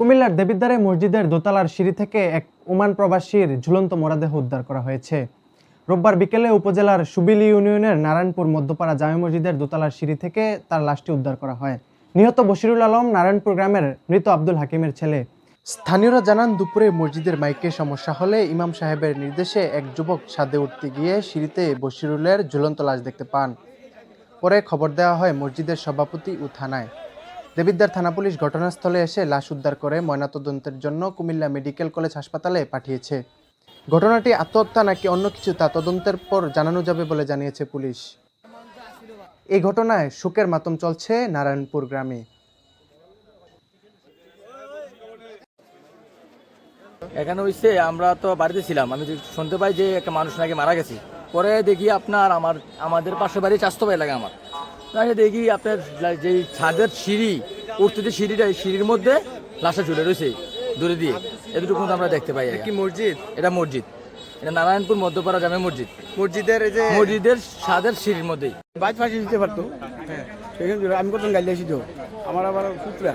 কুমিল্লার দেবিদ্বারে মসজিদের দোতলার সিঁড়ি থেকে এক ওমান প্রবাসীর ঝুলন্ত মরাদেহ উদ্ধার করা হয়েছে। রোববার বিকেলে উপজেলার সুবিলি ইউনিয়নের নারায়ণপুর মধ্যপাড়া জামে মসজিদের দোতলার সিঁড়ি থেকে তার লাশটি উদ্ধার করা হয়। নিহত বশিরুল আলম নারায়ণপুর গ্রামের মৃত আব্দুল হাকিমের ছেলে। স্থানীয়রা জানান, দুপুরে মসজিদের মাইকে সমস্যা হলে ইমাম সাহেবের নির্দেশে এক যুবক ছাদে উঠতে গিয়ে সিঁড়িতে বশিরুলের ঝুলন্ত লাশ দেখতে পান। পরে খবর দেওয়া হয়, মসজিদের সভাপতি ও থানায়। দেবিদ্বার থানা পুলিশ ঘটনাস্থলে এসে লাশ উদ্ধার করে ময়নাতদন্তের জন্য কুমিল্লা মেডিকেল কলেজ হাসপাতালে পাঠিয়েছে। ঘটনাটি আত্মহত্যা নাকি অন্য কিছু তা তদন্তের পর জানানো যাবে বলে জানিয়েছে পুলিশ। এই ঘটনায় শোকের মাতম চলছে নারায়ণপুর গ্রামে। এখানে হইছে, আমরা তো বাড়িতে ছিলাম। আমি শুনতে পাই যে একটা মানুষ নাকি মারা গেছে। পরে দেখি আপনার আমার, আমাদের পাশে বাড়ি ভাই লাগে আমার। দেখি আপনার যে ছাদের সিঁড়ি উঠতে যে সিঁড়িটা সিঁড়ির মধ্যে লাশটা ঝুলে রয়েছে দূরে দিয়ে। এতটুকু কিন্তু আমরা দেখতে পাই কি মসজিদ? এটা মসজিদ। এটা নারায়ণপুর মধ্যপাড়া জামে মসজিদ। মসজিদের এই যে মসজিদের সাদের সিঁড়ির মধ্যেই। বাইক ফাঁসি দিতে পারতো সেখানে আমি কত গাড়ি আসি তো? আমার আবার পুত্রা